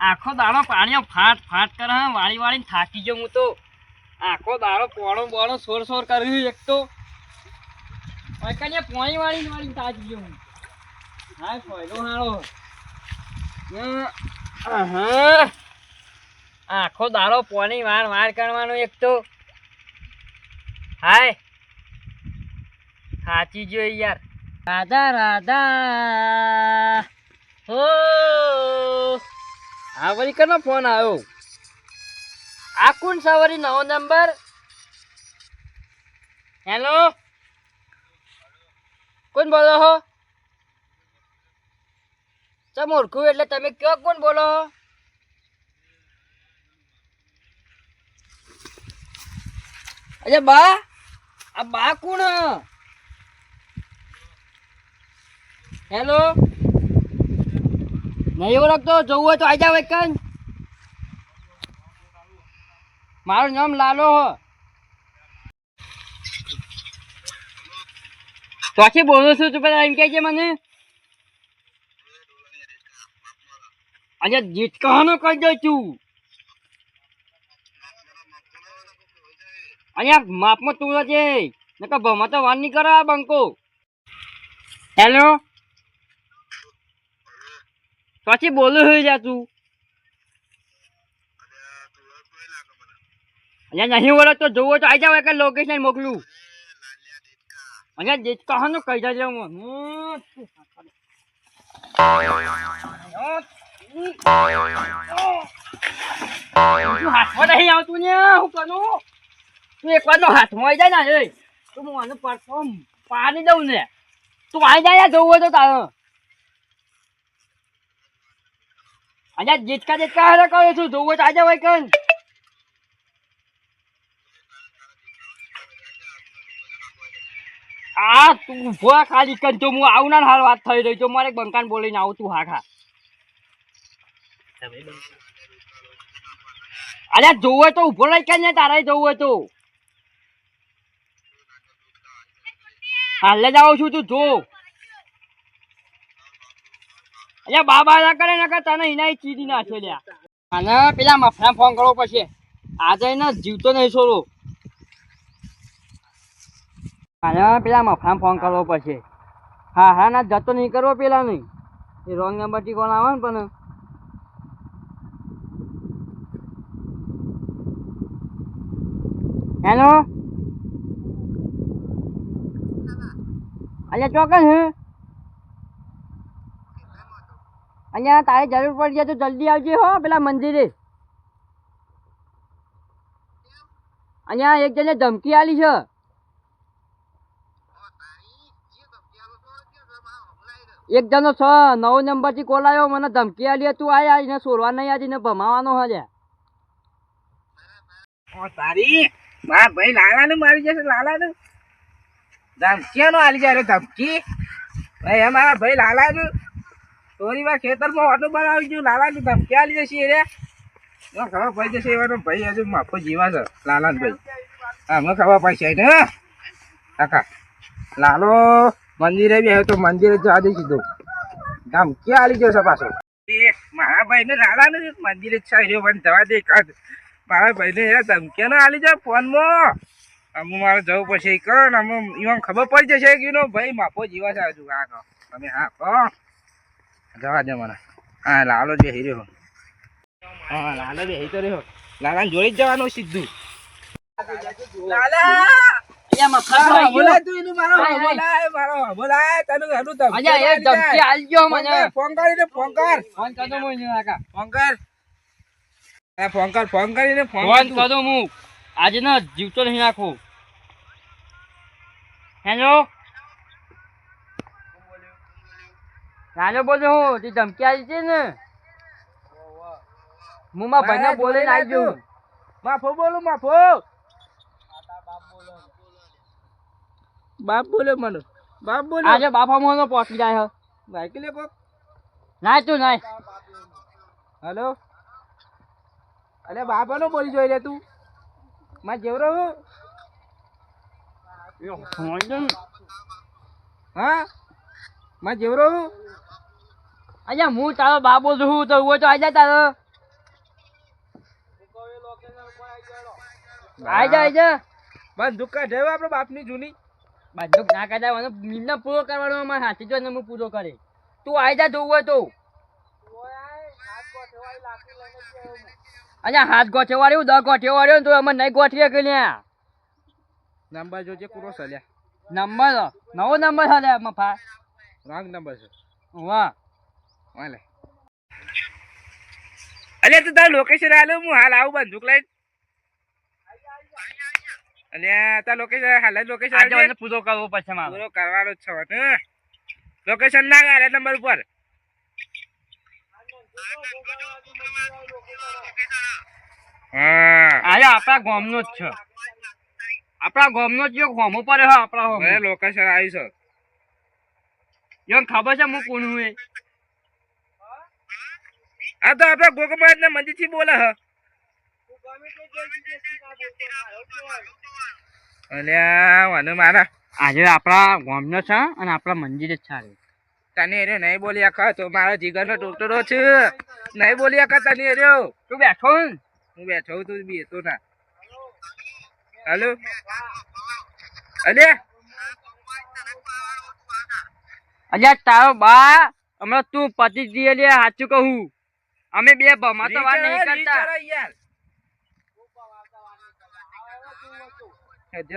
આખો દાડો પાણીઓ ફાટ ફાટ કરે વાળી વાળીને થાકી ગયો હું તો. આખો દાડો પોણો બોણો સોર સોર કર્યું એક તો. કઈ પોણી વાળીને વાળીને થાકી ગયો હું. હા ફોયલો હાળો આખો દાડો પોણી વાર વાર કરવાનો એક તો. હાય. થાચી ગયો યાર. રાધા રાધા. હો. હા વળી કનો ફોન આવ્યો. આ કોણ સવારી નવો નંબર. હેલો? કોણ બોલો હો? ચમ ઓળખું એટલે તમે કયો કોણ બોલો હો? અચ્છા બા, આ બા કોણ હેલો? નહીં ઓળખતો જવું હોય તો આવી જાવ એક મારું નામ લાલો હ. ચોથી બોલું છું તું પેલા એમ કહે છે મને? આજે જીત કહાનો કહી દઉં છું અહીંયા માપમાં તું છે નકર ભમા તો વાન નહીં કરે બંકો. હેલો? પછી બોલું હોય જા તું. અહીંયા નહીં ઓળખ તો જોવો તો આવી જાવ એક લોકેશન મોકલું. અહીંયા જે કહાનો કહી દેજો હું. હાથમાં નહીં આવતું ને? હું તું એકવાર હાથમાં આવી જાય ને. એ, તો હું પાડી દઉં ને. તું આવી જાય જવું તો તારે. અહીંયા જીતકા જીતકા હારે કહું છું જોવું તો આજે હોય કન આ તું ઊભો ખાલી કન તો હું આવું ના હાલ વાત થઈ રહી તો મારે બંકાન બોલીને આવું તું હા ખા અલ્યા જોવું તો ઊભો લઈ કે ને તારે જોવું તો. હાલે જ આવું છું તું જો. અલ્યા, બાબા ના કરે, નકર તને એના ચીડી નાખે, લ્યા. અને પેલા મફરા ફોન કરવો પછી આજે એને જીવતો નહીં છોડો. અને પેલા મફરા ફોન કરવો પછી હા હા ના જતો નહીં કરવો પેલા નહીં એ રોંગ નંબરથી કોણ આવે ને પણ. હેલો અલ્યા, ચોક્કસ હે? અહીંયા તારે જરૂર પડી જાય તો જલ્દી આવજે હો, પેલા મંદિરે. અહીંયા એક જણે ધમકી આલી છે. એક જણો છ, નવ નંબરથી કોલ આવ્યો, મને ધમકી આલી તું આય એને સોરવા નહીં આજે ને ભમાવાનો હજે તારી, મારા ભાઈ લાલાનું મારી જશે, લાલાનું. ધમકી નો આલી જાય ધમકી. ભાઈ મારા ભાઈ લાલાનું. ચોરી માં ખેતરમાં ઓટો બનાવી ગયું લાલાની ધમક્યા આલી જશે રે. ખબર પડી જશે એવાનો ભાઈ હજુ માફો જીવા છે, લાલાન ભાઈ. મને ખબર પડશે ને કાકા, લાલો, મંદિરે બી આવ્યો તો મંદિરે જવા દઈ સીધું ધમકી આલી જશે પાછો. એ, મારા ભાઈને લાલાને મંદિરે જ છે પણ જવા દે કાઢ મારા ભાઈને યાર ધમકી ના આલી જાય ફોનમાં. અમુ મારે જવું પછી કણ અમુ એમાં ખબર પડી જશે કે ભાઈ માફો જીવા છે હજુ આ તમે હા કહો જવા દે મને. હા લાલો હીરો હા. લાલો બે રહ્યો. જ જવાનું સીધું. લાલા! આજે ના જીવતો નહીં નાખો હેલો? રાજો બોલો હું તે ધમકી આવી છે ને? હું મારા ભાઈને બોલીને આવી જઉં. માફો બોલો માફો. બાપ બોલે મને. બાપ બોલે. આજે બાપા મોનો પહોંચી જાય. બાઈક લે કોક? ના તું નાય હેલો? અરે બાપાનો બોલી જોઈ લે તું. માં જેવરો હું હા? માં જેવરો હું અહીંયા હું તારો બાબો છું તો હું તો આઈ જા તારો. આઈ જા આઈ જા. બંદૂક કાઢે આપણે બાપની જૂની. બંદૂક ના કાઢાવાનો નિમને પૂરો કરવાનો અમારે હાથી જો હું પૂરો કરે. તું આઈ જા જોવું હોય તો અહીંયા હાથ ગોઠે વાળ્યું દસ ગોઠે વાળ્યો તો અમે નહીં ગોઠીએ કે લ્યા. નંબર જોજે પૂરો સલ્યા નંબર નવો નંબર હાલે મફા રોંગ નંબર છે. વાહ. વાલે. અલે તું તારું લોકેશન આલો હું હાલ આવું બંદૂક લઈને. અને તાર લોકેશન હાલ લોકેશન આજે પૂરો કરવો પછી મારે. પૂરો કરવાનો જ છે ને લોકેશન ના ગયા નંબર ઉપર હા. આજે આપણા ગામનો જ છે. આપણા ગામનો જ આપણા લોકેશન આવી છે. ખબર છે હું કોણ હું આ તો આપણા ગોકમાત ના મંદિરથી બોલે હ અલ્યા મારા. આજે આપણા ગામનો છે અને આપણા મંદિર જ છે તને એરે નહીં બોલી આખા તો મારા જીગર નો ટોટરો છે. નહીં બોલી આખા તને એરે તું બેઠો હું બેઠો તું બી તો ના. હેલો. અલે. અલ્યા તારો બા હમણાં તું પતિ જઈએ લે સાચું કહું. અમે બે ભમા તો વાત નહીં કરતા.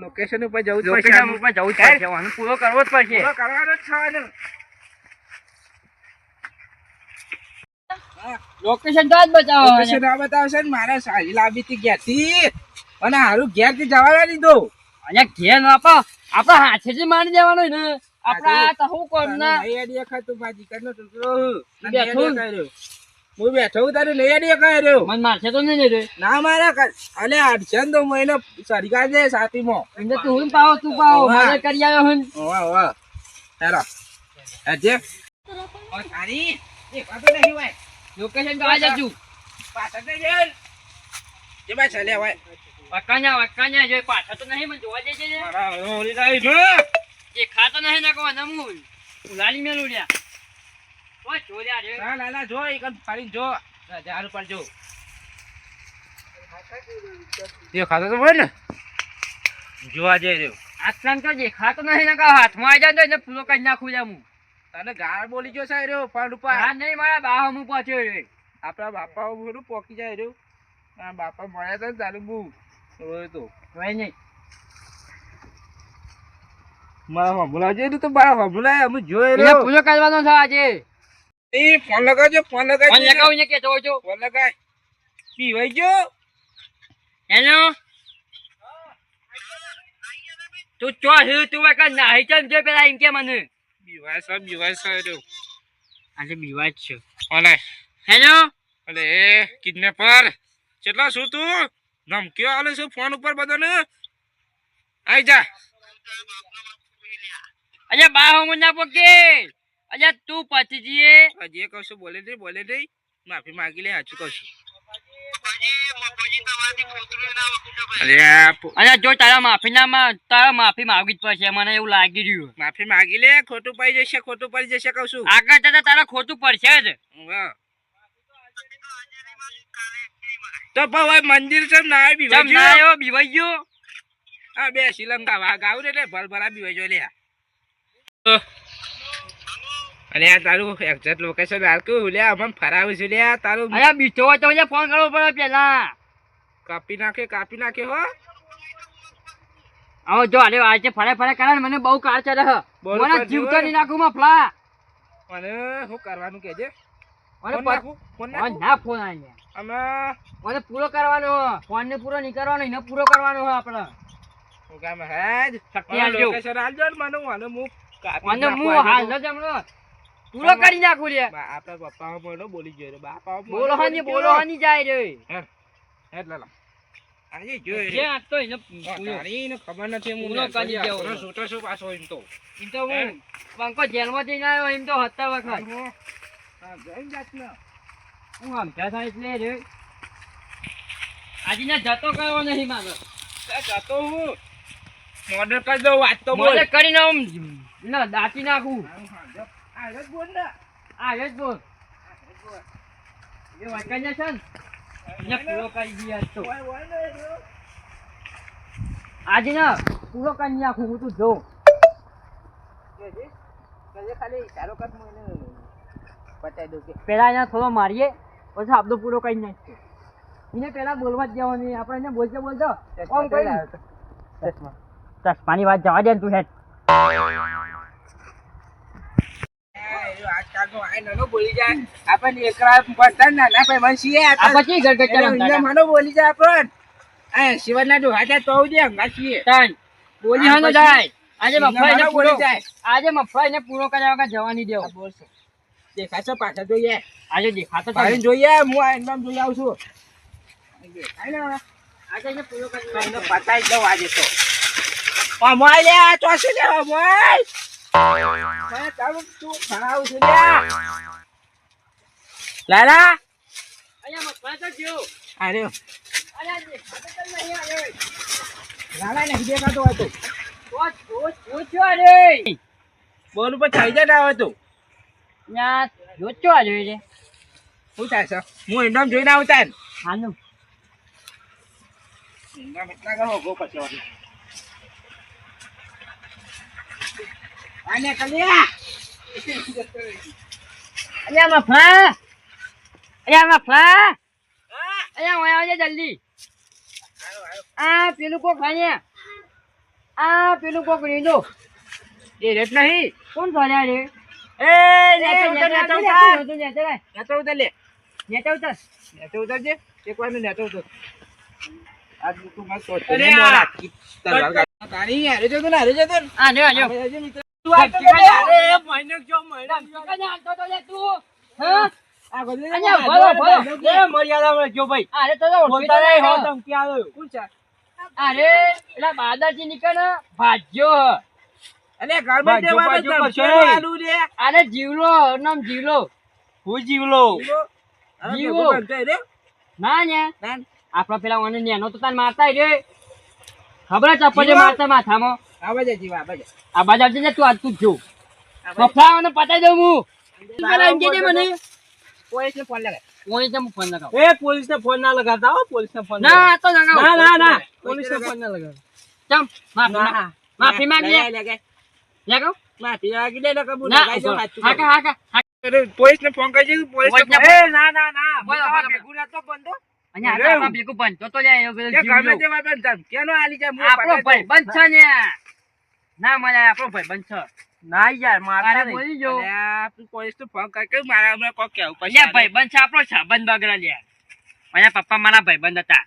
લોકેશન ઉપર જવું લોકેશન ઉપર જવું પડશે આનો પૂરો કરવો જ પડશે. પૂરો કરવાનો જ છે લોકેશન તો જ બચાવો લોકેશન આ બતાવશે ને મારે સારી લાવી હતી ઘેરથી અને હારું ઘેરથી જવા ના દીધો અહીંયા ઘેર આપો આપણા હાથે જ મારી દેવાનો ને. આપણા આ તો હું કોમ ના મારા જીગરનો ટુકડો. બેઠો હું બેઠો હું તારે લઈ અડી કઈ રહ્યો. મને મારશે તો નહીં રે ના મારા અલે અડચણ તો મહિનો સરકાર દે સાતીમાં એમને તું હું પાવો તું પાવો. મારે કરી આવ્યો હું. વાહ વાહ હેરા. અજે ઓ તારી. એ વાતો નહીં હોય. લોકેશન તો આ જશું પાછળ તો જઈ. જે બા ચાલે હોય. વકાન્યા વકાન્યા જો પાછા તો નહીં મને જોવા દેજે. મારા ઓલી લાવી જો એ ખાતો નહીં ના કહો નમું ઉલાલી મેલું રે ના લાલા જો એક ફાડી જો. હજાર ઉપર જો. એ ખાતો તો હોય ને? જોવા જઈ રહ્યો. આટલામ તો દેખાતો નહીં ના હાથમાં આવી જાય તો એને કરી નાખું જા હું. તને ગાળ બોલી જો સાહેબ રહ્યો ફંડ ઉપર. હા નહીં મારા બાહ હું પહોંચ્યો રે આપણા બાપા બધું પોકી જાય રહ્યું. બાપા મળ્યા હતા ને તારું બહુ. રોયો તો. હોય નહીં. મારા જઈ તો મારા હમણાં અમે જોઈ રહ્યો. ફૂલો કરવાનો છે આજે. એ ફોન લગાવજો ફોન ફોન લગાવજો લગાવીને કે જો છો? ફોન લગાય પીવાઈ ગયો? હેલો? તું ચો હે? તું એક નાહી ચમ જો પેલા એમ કે મને? બીવાય સાહેબ બીવાય સાહેબ આજે બીવાય છે. ઓલે. હેલો? ઓલે એ કિડનેપર. કેટલા શું તું? ધમકીઓ આલે છે ફોન ઉપર બધાને? આઈ જા. અરે બા હું ના પકે. અરે તું પછી જઈએ હજી કહું છું બોલે નહીં બોલે નહીં. માફી માંગી લે હાચું કહું છું. અરે જો તારા માફી ના તારા માફી માંગવી જ પડશે મને એવું લાગી રહ્યું. માફી માંગી લે ખોટું પડી જશે ખોટું પડી જશે કહું છું આગળ જતા તારા ખોટું પડશે જ. તો પણ મંદિર છે ના ના આવ્યો બીવાઈ ગયો હા બે શ્રીલંકા વાઘ આવું એટલે ભર ભરા બીવાઈ જો લે અને આ તારું એક્ઝેક્ટ લોકેશન હાલકું લે અમને ફરાવું છું લે તારું અરે બીજો હોય તો મને ફોન કરવો પડે પેલા. કાપી નાખે કાપી નાખે હો. આવો જો અરે આજે ફરે ફરે કરે મને બહુ કાર ચડે હ. મને જીવતો. નહીં નાખું મફલા અને શું કરવાનું કેજે મને ફોન મને ના ફોન આવી અમે મને પૂરો કરવાનો ફોન ને પૂરો નહીં કરવાનો એને પૂરો કરવાનો હ આપણે. હું કામ હે જ લોકેશન આલજો. મને મને હું કાપી મને હું હાલ જ હમણાં. પૂરો કરી નાખું લે આપણા પપ્પા મને બોલી ગયો બાપા બોલો હાની બોલો હાની જાય રે. હેડ લાલા. આજે જોઈ જે આ તો એને તારીને ખબર નથી પૂરો કરી દેવો. પર છૂટો છું પાછો એમ તો. એમ તો હું પંકો જેલમાં જઈને આવ્યો એમ તો હતા વખત. હા, જઈને જાત ને. હું સમજા થાય એટલે રે. આજે જતો કયો નહીં મારે. જતો હું. મોડલ કરી દઉં વાત તો બોલ. મોડે કરીને આમ ના દાટી નાખું. હા, જો. બોલ ને. આ જ બોલ. એ વાંકાઈને છે ને? પૂરો કરી આજ તો. આજે ને પૂરો કરી નાખું હું તું જોઉં. ખાલી ઈશારો કર હું એને બતાવી દઉં કે. પેલા એને થોડો મારીએ પછી આપડો પૂરો કરી નાખીએ. એને પેલા બોલવા જ જવાની આપણે એને બોલતો બોલતો કઈ. ચશ્માની વાત જવા દે તું હેઠ આ એ આજકાલનો આ નાનો બોલી જાય. આપણને એકલા પડતા નાના ભાઈ મને છીએ આ આ પછી ગરગટ એટલે ઊંધા માનો બોલી જાય આપણને આ શિવના જો હાથે તો દે હંગા છીએ તાન બોલી આ જાય. આજે ઊંધા મફળાઈને બોલી જાય. આજે મફળાઈને પૂરો કર્યા વગર જવા નહીં બોલશે દેખાશે પાછા જોઈએ. આજે દેખાતો જોઈએ હું આ એમનામ જોઈ આવું છું. દેખાય ને આજે એને પૂરો કરી પતાઈ દઉં આજે તો અમોય લે આ ચોસી લે અમોય મને તારું તું ભણાવું છું લે લાલા અહીંયા મફળા તો ગયો અરે અરે આ દેખાતો તો નહીં આવ્યો લાલા નહીં દેખાતો હોય તો તો તો તો છો રે બોલ ઉપર થઈ જાય ના હોય તો ન્યા જોચો આ જોઈ રે શું થાય છે હું એમનામ જોઈને આવતા ને હાનું એમનામ એટલા કરો ઊભો પછી વળી. આને કલ્યા અહીંયા મફા અહીંયા મફા અહીંયા ઓય આવજે જલ્દી. આ પેલું કોક ખાને આ પેલું કોક રીંદો એ રેટ નહીં. કોણ ધર્યા રે? એ નેતા ઉતર નેચો ઉતર. નેચો ઉતર નેતા નેચો ઉતરજે એક વાર નેતા ઉતર. આજ તું મસ્ત તારી હારે જતો ને હારે જતો આ જો આ લે. જો મહિનો આલતો તો લે તું. હા? આ બધું અહીંયા ભરો, ભરો. એ મર્યાદામાં જો ભાઈ અરે બાદાજી નીકળ. ભાજ્યો અલે ઘરમાં. આલુ રે જીવલો નામ જીવલો. હું જીવલો? જીવો. ના ને. આપડા પેલા મને નેનો તો તાન મારતા રે. ખબર છે ચપ્પલ મારતા માથામાં? આવા જા જીવા આવા જા આ બાજુ આવજે ને તું આજ તું જો આવા જા. પતાઈ દઉં હું. પેલા એમ કહેજે મને. પોલીસને ફોન લગાય. કોની છે ફોન લગાવ? એ પોલીસ ને ફોન ના લગાડતા હો પોલીસ ને ફોન ના તો ના ના. ના પોલીસ પોલીસ ને ફોન ના લગાડ ચમ માફી માફી માંગ લે. લગાય, લગાય. લગાવ. માફી માંગી દે ને કબૂલ ના હાકા હાકા હાકા. અરે, ફોન કરજે પોલીસને ના ના ના. બોલો, ભેગું નતો બંધો અહીંયા આપણા ભેગું બંધ તો તો લે કે. ગમે તે વાત હોય ને આલી જાય, આપણો ભાઈ બંધ છે ને. ના મને આપણો ભાઈ બંધ છે. ના યાર મારા બોલી જો. આ તું ફોન કર કે મારા હમણાં કોક કહેવું પછી લે ભાઈ બંધ છે આપણો સંબંધ બગડા લે મારા પપ્પા મારા ભાઈ બંધ હતા.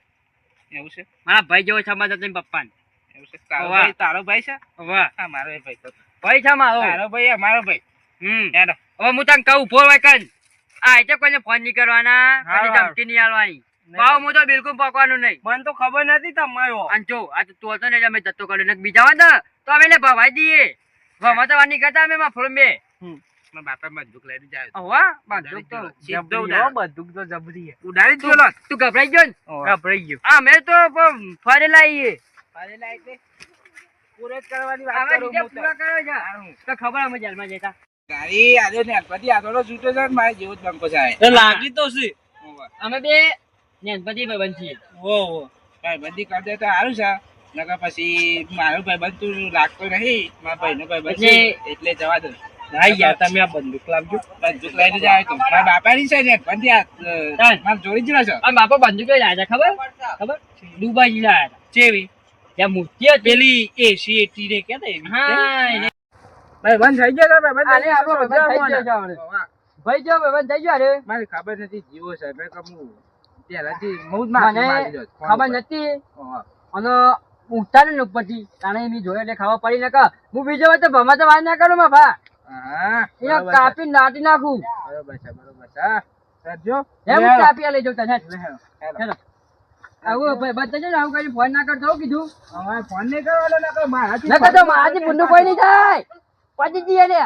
એવું છે? મારા ભાઈ જેવો સંબંધ હતો પપ્પાને. એવું છે? તારો ભાઈ તારો ભાઈ છે? વાહ મારો ભાઈ તો. ભાઈ છે મારો. તારો ભાઈ અમારો ભાઈ. હમ. હવે હું તને કહું ફોન વાય આ એટલે કોઈને ફોન નહીં કરવાના. કોઈને. ધમકી નહીં આલવાની ભાવ હું તો બિલકુલ પકવાનું નહીં. મને તો ખબર નથી તમારો. અને જો આ તો તું હતો ને અમે જતો કર્યો. બીજા ને તો અમે એને ભવાઈ દઈએ. ભવા તો વાર કરતા અમે માં બે બાપા બંદૂક લઈને જાય. હવા બાંધો તો સીધો જબરી હો, ઉડાડો. બધું તો જબરી ઉડાડી જ ગયેલો. તું ગભરાઈ ગયો ને? ગભરાઈ ગયો. આ મેં તો ફરેલા છીએ ફરેલા એટલે પૂરો જ કરવાની વાત કરું હું પૂરા કરો છે. તો ખબર અમે જેલમાં જતા. તારી આજે ને બધી આગળ છૂટો છે ને મારે જેવો જ બંકો છે લાગી તો છે. અમે બે નેનપતિ ભાઈ છીએ. ઓ ઓ ભાઈ બંધી કરી દે તો સારું છે. નકર પછી મારો ભાઈ બંધ તું લાગતો નહીં. મારા ભાઈ નો ભાઈ બંધ એટલે- જવા દો ના યાર તમે આ બંદૂક લાવજો. બંદૂક લઈને જાય તો. મારા બાપાની છે ને બંધી મારા જોડી જ ના છો. મારા બાપા બંદૂક લઈને આવ્યા ખબર? ખબર? દુબઈ લઈ આવ્યા ચેવી ત્યાં મૂર્તિ પેલી એસી એટી ને કે હા ભાઈ બંધ થઈ ગયો તો ભાઈ આને આપણો ભાઈબંધ થઈ ગયો ભાઈ જો ભાઈ થઈ ગયો રે મારી ખબર નથી જીવો સાહેબ કમું હું પહેલાથી જ દઉં ફોન ખબર નથી. અને ઊંઘતા ને ઉપરથી. તાણે એની જોડે એટલે ખાવા પડી ને કે હું બીજો વાર તો ભમા તો વાત ના કરું માં ભા. હા કાપી નાટી નાખું. બરોબર છે બરોબર છે. કરજો એમ કાપી લઈ જાઉં તને. હેલો. આવું ભાઈ ને આવું કઈ ફોન ના કરતો કીધું. હવે ફોન નહીં કરવાનો મારાથી નકર તો મારાથી બુંદુ કોઈ નહીં થાય. પછી જઈએ ને